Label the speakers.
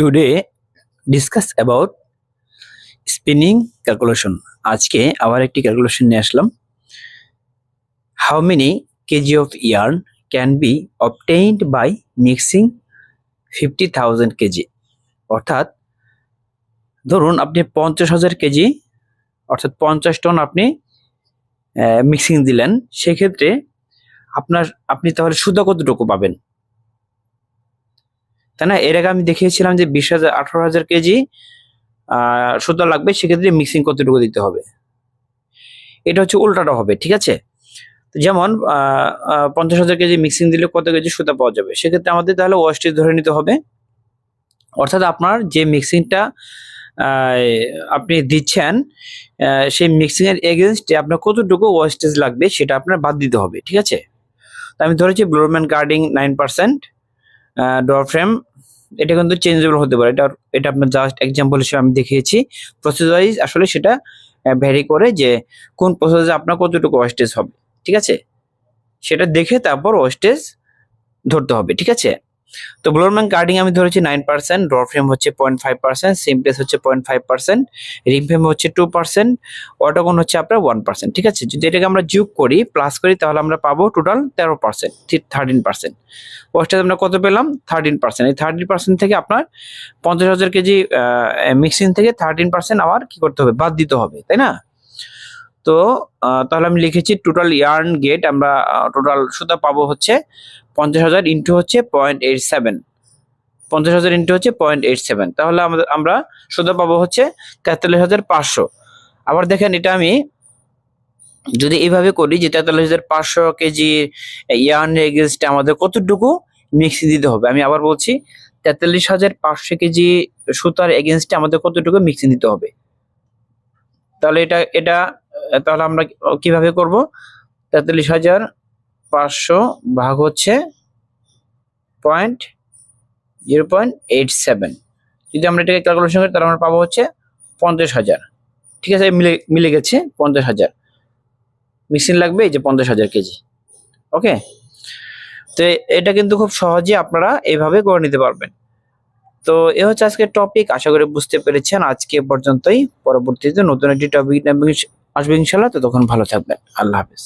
Speaker 1: today discuss about spinning calculation আজকে আবার একটি ক্যালকুলেশন নিয়ে আসলাম। How many KG of yarn can be obtained by mixing fifty thousand KG অর্থাৎ ধরুন আপনি পঞ্চাশ হাজার কেজি অর্থাৎ পঞ্চাশ টন আপনি মিক্সিং দিলেন, সেক্ষেত্রে আপনার, আপনি তাহলে সুদা কতটুকু পাবেন? তাই না? এর আগে আমি দেখিয়েছিলাম যে বিশ হাজার, আঠারো হাজার কেজি সুতা লাগবে, সেক্ষেত্রে মিক্সিং কতটুকু দিতে হবে। এটা হচ্ছে উল্টাটা হবে, ঠিক আছে? যেমন পঞ্চাশ হাজার কেজি মিক্সিং দিলে কত কেজি সুতা পাওয়া যাবে? সেক্ষেত্রে আমাদের তাহলে ওয়েস্টেজ ধরে নিতে হবে। অর্থাৎ আপনার যে মিক্সিংটা আপনি দিচ্ছেন সেই মিক্সিং এর এগেনস্টে আপনার কতটুকু ওয়েস্টেজ লাগবে, সেটা আপনার বাদ দিতে হবে, ঠিক আছে? তো আমি ধরেছি blowroom carding nine percent draw frame এটা কিন্তু চেঞ্জেবল হতে পারে। এটা এটা আপনার জাস্ট এক্সাম্পল হিসেবে আমি দেখিয়েছি। প্রসেস ওয়াইজ আসলে সেটা ভ্যারি করে যে কোন প্রসেসে আপনার কতটুকু ওয়েস্টেজ হবে, ঠিক আছে? সেটা দেখে তারপর ওয়েস্টেজ ধরতে হবে, ঠিক আছে? তো ব্লোরম্যান কার্ডিং আমি ধরেছি নাইন পার্সেন্ট ডোর ফ্রেম হচ্ছে পয়েন্ট ফাইভ পার্সেন্ট সিমপ্লেস হচ্ছে point five percent ring frame হচ্ছে টু পার্সেন্ট অটোকন হচ্ছে আপনার ওয়ান পার্সেন্ট ঠিক আছে? যদি এটাকে আমরা যোগ করি প্লাস করি, তাহলে আমরা পাবো টোটাল তেরো পার্সেন্ট থার্টিন পার্সেন্ট ওয়েস্টেজ আমরা কত পেলাম? থার্টিন পার্সেন্ট এই থার্টিন পার্সেন্ট থেকে আপনার পঞ্চাশ হাজার কেজি মিক্সিং থেকে থার্টিন পার্সেন্ট আবার কি করতে হবে? বাদ দিতে হবে, তাই না? তো তাহলে আমি লিখেছি টোটাল ইয়ার্ন গেট আমরা টোটাল সুতা পাবো হচ্ছে পঞ্চাশ হাজার ইন্টু হচ্ছে পয়েন্ট এইট সেভেন পঞ্চাশ হাজার ইন্টু হচ্ছে পয়েন্ট এইট সেভেন তাহলে আমাদের, আমরা সুতা পাবো হচ্ছে তেতাল্লিশ হাজার পাঁচশো। আবার দেখেন এটা আমি যদি এইভাবে করি যে তেতাল্লিশ হাজার পাঁচশো কেজি ইয়ার্ন এগেনস্টে আমাদের কতটুকু মিক্সি দিতে হবে? আমি আবার বলছি, তেতাল্লিশ হাজার পাঁচশো কেজি সুতার এগেনস্টে আমাদের কতটুকু মিক্সি দিতে হবে? তাহলে এটা এটা, তাহলে আমরা কীভাবে করব? তেতাল্লিশ হাজার পাঁচশো ভাগ হচ্ছে point zero point eight seven যদি আমরা এটাকে ক্যালকুলেশন করি, তাহলে আমরা পাবো হচ্ছে পঞ্চাশ হাজার। ঠিক আছে, মিলে মিলে গেছে পঞ্চাশ হাজার। মেশিন লাগবে এই যে পঞ্চাশ হাজার কেজি। ওকে তো এটা কিন্তু খুব সহজে আপনারা এইভাবে করে নিতে পারবেন। তো এ হচ্ছে আজকের টপিক আশা করি বুঝতে পেরেছেন। আজকে পর্যন্তই। পরবর্তীতে নতুন একটি টপিক আসবে ইনশাল্লাহ তো তখন ভালো থাকবেন। আল্লাহ হাফেজ।